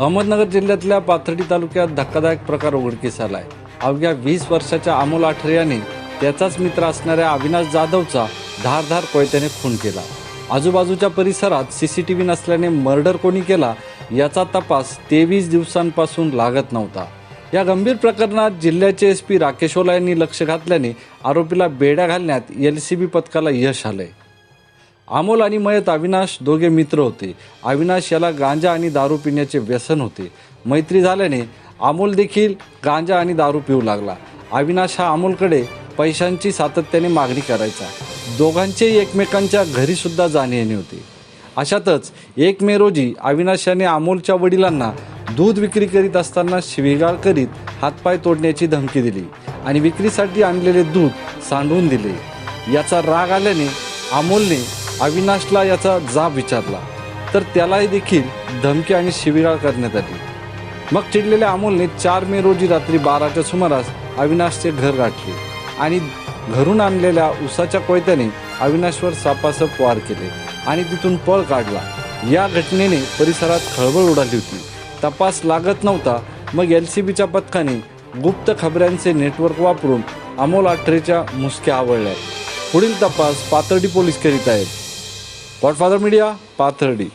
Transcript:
अहमदनगर जिल्ह्यातल्या पाथर्डी तालुक्यात धक्कादायक प्रकार उघडकीस आलाय. अवघ्या वीस वर्षाच्या अमोल आठरे याने त्याचाच मित्र असणाऱ्या अविनाश जाधवचा धारधार कोयत्याने खून केला. आजूबाजूच्या परिसरात सीसीटीव्ही नसल्याने मर्डर कोणी केला याचा तपास तेवीस दिवसांपासून लागत नव्हता. या गंभीर प्रकरणात जिल्ह्याचे एस पी राकेशोला यांनी लक्ष घातल्याने आरोपीला बेड्या घालण्यात एल सी बी पथकाला यश आलंय. अमोल आणि मयत अविनाश दोघे मित्र होते. अविनाश याला गांजा आणि दारू पिण्याचे व्यसन होते. मैत्री झाल्याने अमोल देखील गांजा आणि दारू पिऊ लागला. अविनाश हा अमोलकडे पैशांची सातत्याने मागणी करायचा. दोघांचेही एकमेकांच्या घरीसुद्धा जाणे येणे होते. अशातच एक मे रोजी अविनाश याने अमोलच्या वडिलांना दूध विक्री करीत असताना शिवीगाळ करीत हातपाय तोडण्याची धमकी दिली आणि विक्रीसाठी आणलेले दूध सांडवून दिले. याचा राग आल्याने अमोलने अविनाशला याचा जाब विचारला. तर त्यालाही देखील धमकी आणि शिबिराळ करण्यात आली. मग चिडलेल्या अमोलने चार मे रोजी रात्री बाराच्या सुमारास अविनाशचे घर गाठले आणि घरून आणलेल्या उसाच्या कोयत्याने अविनाशवर सापासप वार केले आणि तिथून पळ काढला. या घटनेने परिसरात खळबळ उडाली होती. तपास लागत नव्हता. मग एल सी बीच्या पथकाने गुप्त खबऱ्यांचे नेटवर्क वापरून अमोल आठरेच्या मुसक्या आवळल्या. पुढील तपास पातर्डी पोलीस करीत आहेत. Godfather media Pathardi